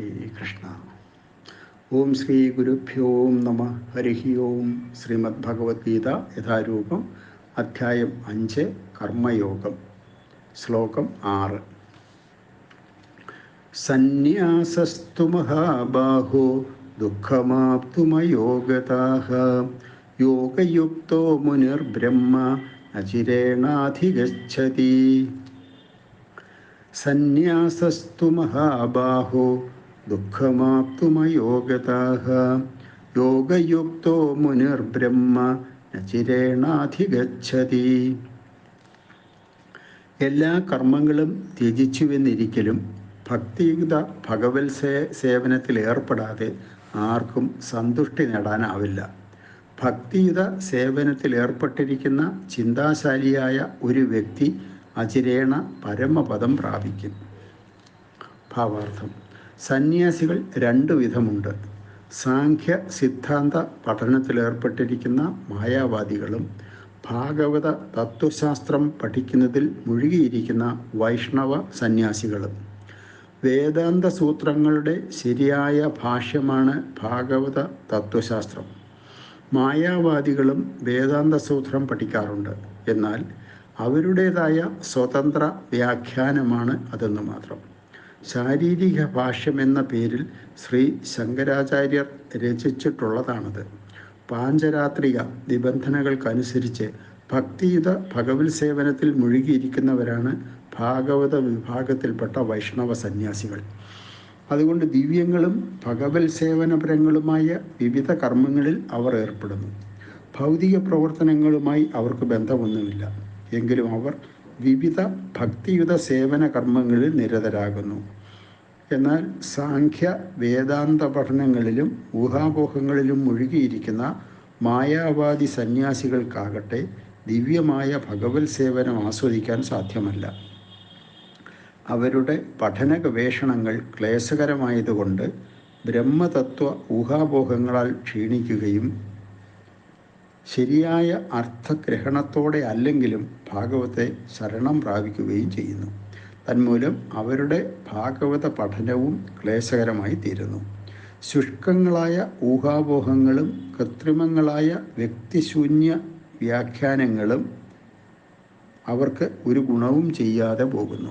ഹരേ കൃഷ്ണ ഓം ശ്രീ ഗുരുഭ്യോ നമ ഹരി ഓം ശ്രീമദ് ഭഗവത്ഗീത യഥാരൂപം അധ്യായം അഞ്ച് കർമ്മയോഗം ശ്ലോകം ആറ്. സന്യാസസ്തു മഹാബാഹോ ദുഃഖമാപ്തുമയോഗതാഹ യോഗയുക്തോ മുനിർബ്രഹ്മ അചിരേണാധിഗച്ഛതി സന്യാസസ്തു മഹാബാഹോ ദുഃഖമാപ്തുമയോഗതാഹ. യോഗയുക്തോ മുനിർബ്രഹ്മ നചിരേണാധിഗച്ഛതി എല്ലാ കർമ്മങ്ങളും ത്യജിച്ചുവെന്നിരിക്കലും ഭക്തിയുക്ത ഭഗവത് സേ സേവനത്തിൽ ഏർപ്പെടാതെ ആർക്കും സന്തുഷ്ടി നേടാനാവില്ല. ഭക്തിയുത സേവനത്തിൽ ഏർപ്പെട്ടിരിക്കുന്ന ചിന്താശാലിയായ ഒരു വ്യക്തി അചിരേണ പരമപദം പ്രാപിക്കും. ഭാവാർത്ഥം. സന്യാസികൾ രണ്ടു വിധമുണ്ട്. സാഖ്യ സിദ്ധാന്ത പഠനത്തിലേർപ്പെട്ടിരിക്കുന്ന മായാവാദികളും ഭാഗവത തത്വശാസ്ത്രം പഠിക്കുന്നതിൽ മുഴുകിയിരിക്കുന്ന വൈഷ്ണവ സന്യാസികളും. വേദാന്ത സൂത്രങ്ങളുടെ ശരിയായ ഭാഷ്യമാണ് ഭാഗവത തത്വശാസ്ത്രം. മായാവാദികളും വേദാന്ത സൂത്രം പഠിക്കാറുണ്ട്. എന്നാൽ അവരുടേതായ സ്വതന്ത്ര വ്യാഖ്യാനമാണ് അതെന്ന് മാത്രം. ശാരീരിക ഭാഷ്യം എന്ന പേരിൽ ശ്രീ ശങ്കരാചാര്യർ രചിച്ചിട്ടുള്ളതാണത്. പാഞ്ചരാത്രിക നിബന്ധനകൾക്കനുസരിച്ച് ഭക്തിയുത ഭഗവത് സേവനത്തിൽ മുഴുകിയിരിക്കുന്നവരാണ് ഭാഗവത വിഭാഗത്തിൽപ്പെട്ട വൈഷ്ണവ സന്യാസികൾ. അതുകൊണ്ട് ദിവ്യങ്ങളും ഭഗവത് സേവനപരങ്ങളുമായ വിവിധ കർമ്മങ്ങളിൽ അവർ ഏർപ്പെടുന്നു. ഭൗതിക പ്രവർത്തനങ്ങളുമായി അവർക്ക് ബന്ധമൊന്നുമില്ല. എങ്കിലും അവർ വിവിധ ഭക്തിയുത സേവന കർമ്മങ്ങളിൽ നിരതരാകുന്നു. എന്നാൽ സാഖ്യ വേദാന്ത പഠനങ്ങളിലും ഊഹാപോഹങ്ങളിലും മുഴുകിയിരിക്കുന്ന മായാവാദി സന്യാസികൾക്കാകട്ടെ ദിവ്യമായ ഭഗവത് സേവനം ആസ്വദിക്കാൻ സാധ്യമല്ല. അവരുടെ പഠന ഗവേഷണങ്ങൾ ക്ലേശകരമായതുകൊണ്ട് ബ്രഹ്മതത്വ ഊഹാപോഹങ്ങളാൽ ക്ഷീണിക്കുകയും ശരിയായ അർത്ഥഗ്രഹണത്തോടെ അല്ലെങ്കിലും ഭാഗവത്തെ ശരണം പ്രാപിക്കുകയും ചെയ്യുന്നു. തന്മൂലം അവരുടെ ഭാഗവത പഠനവും ക്ലേശകരമായി തീരുന്നു. ശുഷ്കങ്ങളായ ഊഹാപോഹങ്ങളും കൃത്രിമങ്ങളായ വ്യക്തിശൂന്യ വ്യാഖ്യാനങ്ങളും അവർക്ക് ഒരു ഗുണവും ചെയ്യാതെ പോകുന്നു.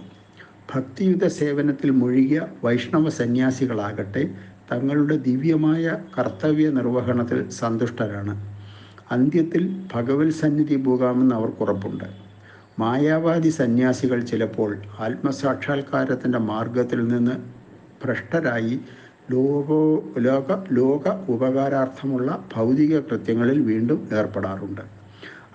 ഭക്തിയുത സേവനത്തിൽ മുഴുകിയ വൈഷ്ണവ സന്യാസികളാകട്ടെ തങ്ങളുടെ ദിവ്യമായ കർത്തവ്യ നിർവഹണത്തിൽ സന്തുഷ്ടരാണ്. അന്ത്യത്തിൽ ഭഗവത് സന്നിധി പോകാമെന്ന് അവർക്കുറപ്പുണ്ട് മായാവാദി സന്യാസികൾ ചിലപ്പോൾ ആത്മസാക്ഷാത്കാരത്തിന്റെ മാർഗത്തിൽ നിന്ന് ഭ്രഷ്ടരായി ലോകോ ലോക ലോക ഉപകാരാർത്ഥമുള്ള ഭൗതിക കൃത്യങ്ങളിൽ വീണ്ടും ഏർപ്പെടാറുണ്ട്.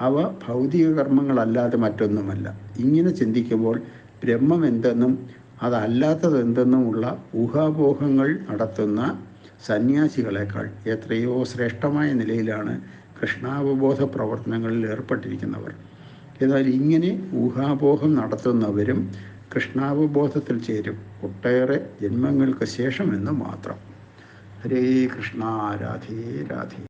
അവ ഭൗതിക കർമ്മങ്ങളല്ലാതെ മറ്റൊന്നുമല്ല. ഇങ്ങനെ ചിന്തിക്കുമ്പോൾ ബ്രഹ്മം എന്തെന്നും അതല്ലാത്തതെന്തെന്നുമുള്ള ഊഹാപോഹങ്ങൾ നടത്തുന്ന സന്യാസികളെക്കാൾ എത്രയോ ശ്രേഷ്ഠമായ നിലയിലാണ് കൃഷ്ണാവബോധ പ്രവർത്തനങ്ങളിൽ ഏർപ്പെട്ടിരിക്കുന്നവർ. എന്നാൽ ഇങ്ങനെ ഊഹാപോഹം നടത്തുന്നവരും കൃഷ്ണാവബോധത്തിൽ ചേരും. ഒട്ടേറെ ജന്മങ്ങൾക്ക് ശേഷമെന്ന് മാത്രം. ഹരേ കൃഷ്ണ രാധേ രാധേ.